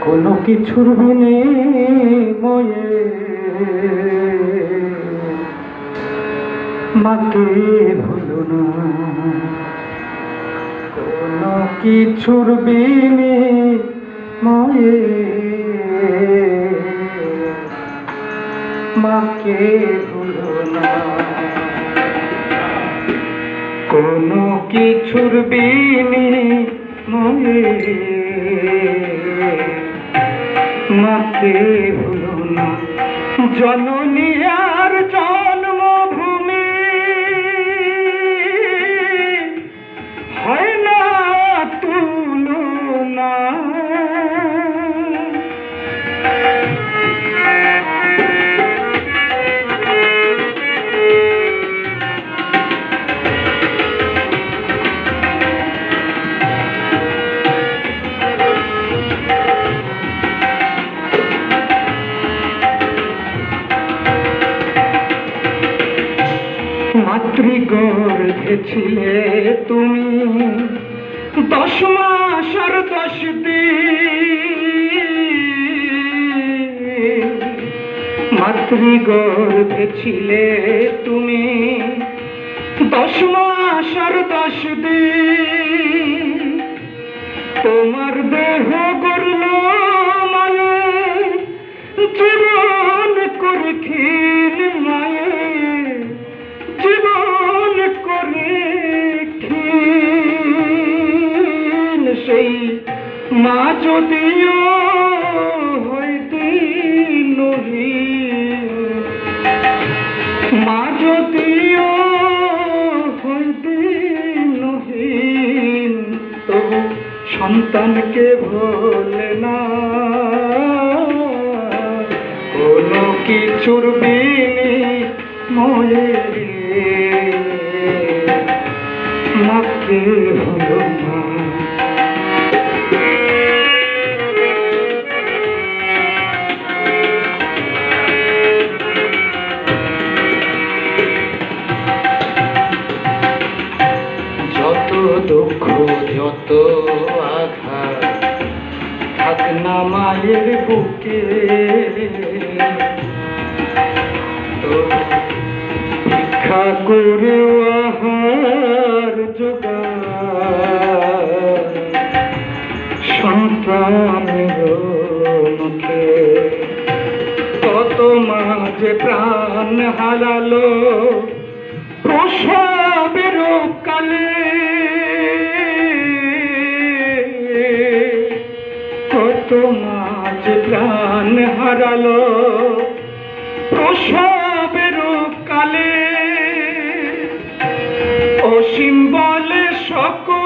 কোনো কিছুর বিনিময়ে মাকে ভুলো না। কোনো কিছুর বিনিময়ে মাকে ভুলো না। কোনো কিছুর বিনিময়ে মাকে ভুলো না। জননী আর জন্মভূমি মাতৃগর্ভে ছিলে তুমি। দশ মাস আর দশ দিন। মাতৃগর্ভে তুমি। দশ মাস আর দশ তোমার দেহ গড়ল মায়ে জীবন করে ক্ষীণ মায়ে। জীবন করে সেই মা যদিও হইতে নহিন মা যদিও হইতে নহিন তবু সন্তানকে ভোলে না। কোনো কিছুর বিনিময়ে মাকে হলো যত দুঃখ যত আঘাত থাক না মায়ের বুকে। সন্তানের মুখে প্রাণ হারালো প্রসবের কত প্রাণ হারালো কালে। অসীম বলে সকল